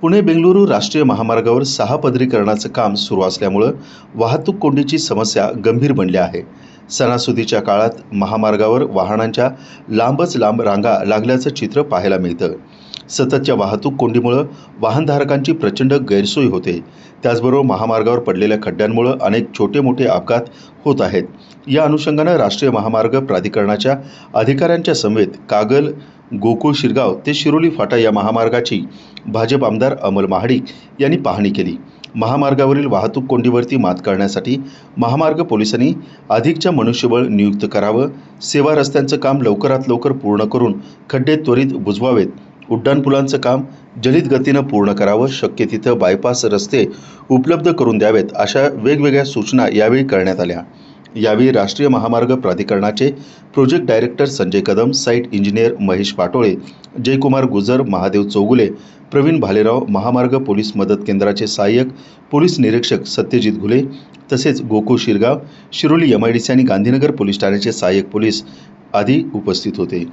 पुणे बेंगलुरू राष्ट्रीय महामार्गावर सहा पदरीकरणाचं काम सुरू असल्यामुळं वाहतूक कोंडीची समस्या गंभीर बनली आहे. सणासुदीच्या काळात महामार्गावर वाहनांच्या लांबच लांब रांगा लागल्याचं चित्र पाहायला मिळतं. सततच्या वाहतूक कोंडीमुळं वाहनधारकांची प्रचंड गैरसोय होते. त्याचबरोबर महामार्गावर पडलेल्या खड्ड्यांमुळं अनेक छोटे मोठे अपघात होत आहेत. या अनुषंगानं राष्ट्रीय महामार्ग प्राधिकरणाच्या अधिकाऱ्यांच्या समेत कागल गोकुळ शिरगाव ते शिरोली फाटा या महामार्गाची भाजप आमदार अमल महाडिक यांनी पाहणी केली. महामार्गावरील वाहतूक कोंडीवरती मात करण्यासाठी महामार्ग पोलिसांनी अधिकच्या मनुष्यबळ नियुक्त करावं सेवा रस्त्यांचं काम लवकरात लवकर पूर्ण करून खड्डे त्वरित बुजवावेत उड्डाणपुलांचं काम जलित गतीनं पूर्ण करावं शक्य तिथं बायपास रस्ते उपलब्ध करून द्यावेत अशा वेगवेगळ्या सूचना यावेळी करण्यात आल्या. यावेळी राष्ट्रीय महामार्ग प्राधिकरणाचे project director Sanjay Kadam site engineer Mahesh Patole Jaykumar Gujar Mahadev Chougule Pravin Bhalerao महामार्ग पोलीस मदत केंद्राचे सहाय्यक पोलीस निरीक्षक सत्यजित घुले तसेच Gokul Shirgaon Shiroli M I D C आणि गांधीनगर पोलीस ठाण्याचे सहाय्यक पोलीस आदी उपस्थित होते.